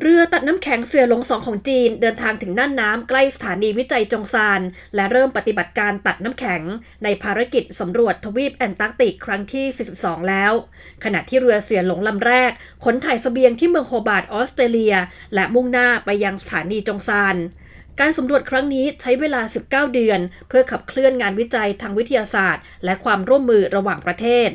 เรือตัดน้ำแข็งเสือหลงสองของจีน เดินทางถึงน่านน้ำใกล้สถานีวิจัยจงซาน และเริ่มปฏิบัติการตัดน้ำแข็ง ในภารกิจสำรวจทวีปแอนตาร์กติกครั้งที่ 42 แล้ว ขณะที่เรือเสือหลงลำแรก ขนถ่ายสเสบียงที่เมืองโฮบาร์ตออสเตรเลีย และมุ่งหน้าไปยังสถานีจงซานการสำรวจครั้งนี้ใช้เวลา 19 เดือน เพื่อขับเคลื่อนงานวิจัยทางวิทยาศาสตร์ และความร่วมมือระหว่างประเทศ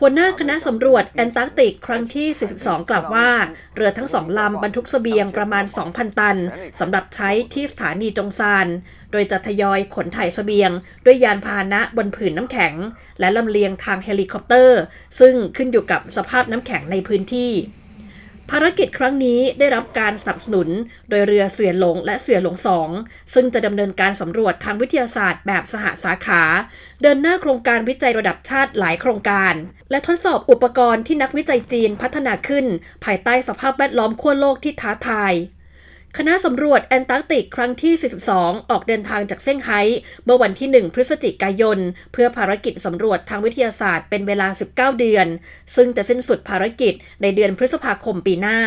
หัวหน้าคณะสำรวจแอนตาร์กติกครั้งที่ 42 กล่าวว่า เรือทั้งสองลำบรรทุกเสบียงประมาณ 2,000 ตันสำหรับใช้ที่สถานีจงซาน โดยจะทยอยขนถ่ายเสบียง ด้วยยานพาหนะบนผืนน้ำแข็ง และลำเลียงทางเฮลิคอปเตอร์ ซึ่งขึ้นอยู่กับสภาพน้ำแข็งในพื้นที่ ภารกิจครั้งนี้ได้รับการสนับสนุน โดยเรือเสือหลงและเสือหลงสองซึ่งจะดำเนินการสำรวจทางวิทยาศาสตร์แบบสหสาขา เดินหน้าโครงการวิจัยระดับชาติหลายโครงการ และทดสอบอุปกรณ์ที่นักวิจัยจีนพัฒนาขึ้น ภายใต้สภาพแวดล้อมขั้วโลกที่ท้าทาย คณะสำรวจแอนตาร์กติกครั้งที่ 42 ออกเดินทางจากเซี่ยงไฮ้เมื่อวันที่ 1 พฤศจิกายน เพื่อภารกิจสำรวจทางวิทยาศาสตร์เป็นเวลา 19 เดือน ซึ่งจะสิ้นสุดภารกิจในเดือนพฤษภาคมปีหน้า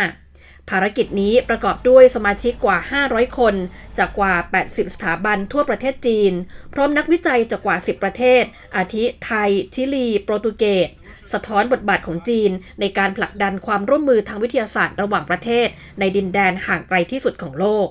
ภารกิจนี้ประกอบด้วยสมาชิกกว่า 500 คน จากกว่า 80 สถาบันทั่วประเทศจีน พร้อมนักวิจัยจากกว่า 10 ประเทศ อาทิไทย ชิลี โปรตุเกส สะท้อนบทบาทของจีน ในการผลักดันความร่วมมือทางวิทยาศาสตร์ระหว่างประเทศ ในดินแดนห่างไกลที่สุดของโลก